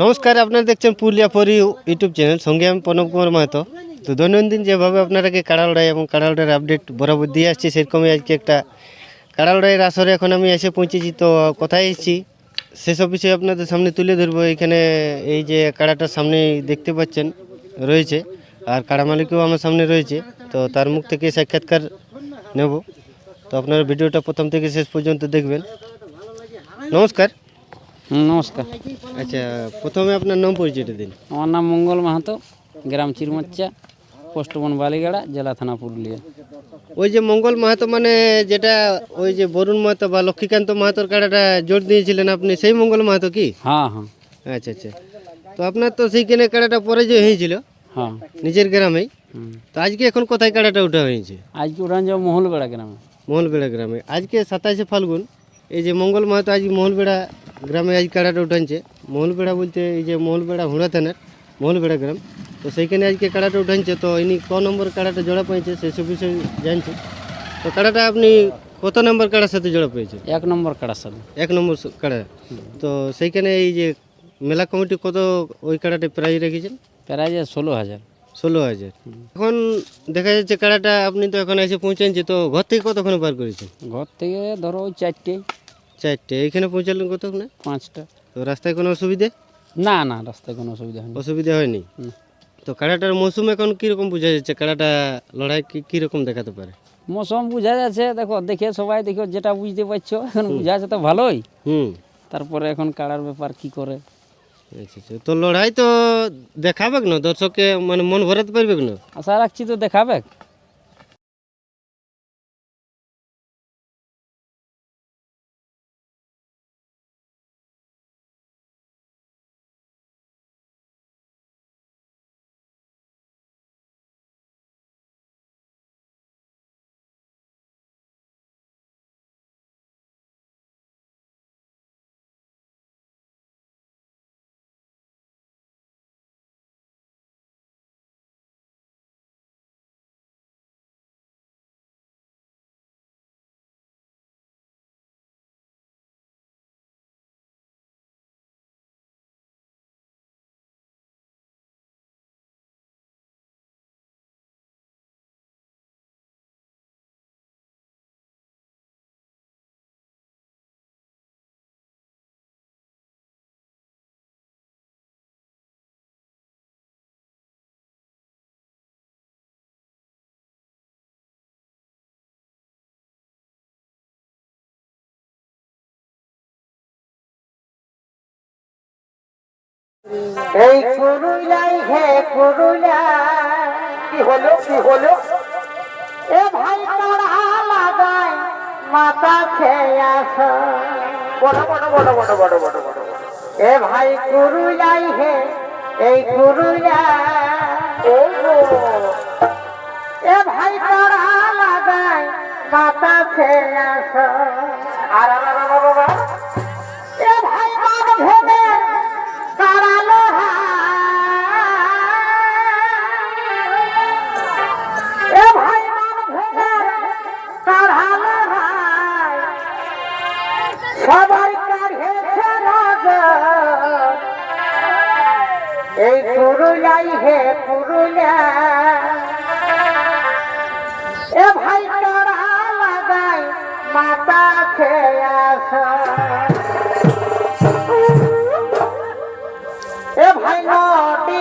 নমস্কার, আপনারা দেখছেন পুরুলিয়া পরি ইউটিউব চ্যানেল। সঙ্গে আমি প্রণব কুমার মাহাতো। তো দৈনন্দিন যেভাবে আপনারাকে কাড়া এবং কাড়া আপডেট বরাবর দিয়ে আসছি, সেরকমই আজকে একটা কাড়া লড়াইয়ের আসরে এখন আমি এসে পৌঁছেছি। তো কোথায় এসেছি, সেসব বিষয়ে আপনাদের সামনে তুলে ধরবো। এখানে এই যে কাড়াটার সামনে দেখতে পাচ্ছেন, রয়েছে। আর কাড়া মালিকও আমার সামনে রয়েছে। তো তার মুখ থেকে সাক্ষাৎকার নেব। তো আপনারা ভিডিওটা প্রথম থেকে শেষ পর্যন্ত দেখবেন। নমস্কার। নমস্কার। আচ্ছা প্রথমে আপনার নাম পরিচয়টা দিন। আমার নাম মঙ্গল মাহাতো গ্রাম চিরমচ্চা পোস্টবন বালিগাড়া জেলা থানা পুরুলিয়া। ওই যে মঙ্গল মাহাতো মানে যেটা ওই যে বরুণ মাহাতো বা লক্ষ্মীকান্ত মাহাতোর কাড়াটা জোর দিয়েছিলেন আপনি সেই মঙ্গল মাহাতো কি? হ্যাঁ হ্যাঁ। আচ্ছা আচ্ছা। তো আপনার তো সেইখানে কাড়াটা পরাজয় হয়েছিল হ্যাঁ। নিজের গ্রামেই। তো আজকে এখন কোথায় কাড়াটা ওঠা হয়েছে? আজকে উড়ান যাব মহলবেড়া গ্রামে। মহলবেড়া গ্রামে। আজকে সাতাশে ফাল্গুন এই যে মঙ্গল মাহাতো আজ মহলবেড়া গ্রামে আজ কাড়াটা উঠানছে। মহলবেড়া বলতে এই যে মহলবেড়া হুড়া থানার মহলবেড়া গ্রাম। তো সেইখানে আজকে কাড়াটা উঠানছে। তো ইনি ক নম্বর কাড়াটা জোড়া পেয়েছে সেসব বিষয়ে জানছে। তো কাড়াটা আপনি কত নম্বর কাড়ার সাথে জোড়া পেয়েছে এক নম্বর কাড়ার সাথে। এক নম্বর কাড়া। তো সেইখানে এই যে মেলা কমিটি কত ওই কাড়াটা প্রাইজ রেখেছেন? প্রাইজ ষোলো হাজার। ষোলো হাজার। এখন দেখা যাচ্ছে কাড়াটা আপনি তো এখন এসে পৌঁছানছে। তো ঘর থেকে কতক্ষণ পার করেছেন? ঘর থেকে ধরো ওই চারটে। চারটে। এইখানে পৌঁছালেন কতক্ষণে? পাঁচটা। তো রাস্তায় কোনো অসুবিধে? না না রাস্তায় কোনো অসুবিধা হয়নি। অসুবিধা হয়নি? তো কাড়াটার মৌসুম এখন কীরকম বোঝা যাচ্ছে? কাড়াটা লড়াই কি কীরকম দেখাতে পারে? মৌসুম বোঝা যাচ্ছে দেখো দেখে সবাই দেখো যেটা বুঝতে পারছ এখন বোঝা যাচ্ছে তো ভালোই। হুম। তারপরে এখন কাড়ার ব্যাপার কি করে? আচ্ছা আচ্ছা। তো লড়াই তো দেখাবে না? দর্শককে মানে মন ভরাতে পারবে না? আশা রাখছি তো দেখাবে এই করুণাই হে করুণা কি হলো কি হলো? এ ভাই তোরা লাগাই মাথা খেয়ে আস। বড় বড় বড় বড় বড় বড় এ ভাই করুণাই হে, এই করুণা ও এ ভাই তোরা লাগাই মাথা খেয়ে আস। আর বাবা বাবা? পুরুলাই হে পুরুলা এ ভাই তারা লাগাই মাতা খেয়ে আসা এ ভাই নটি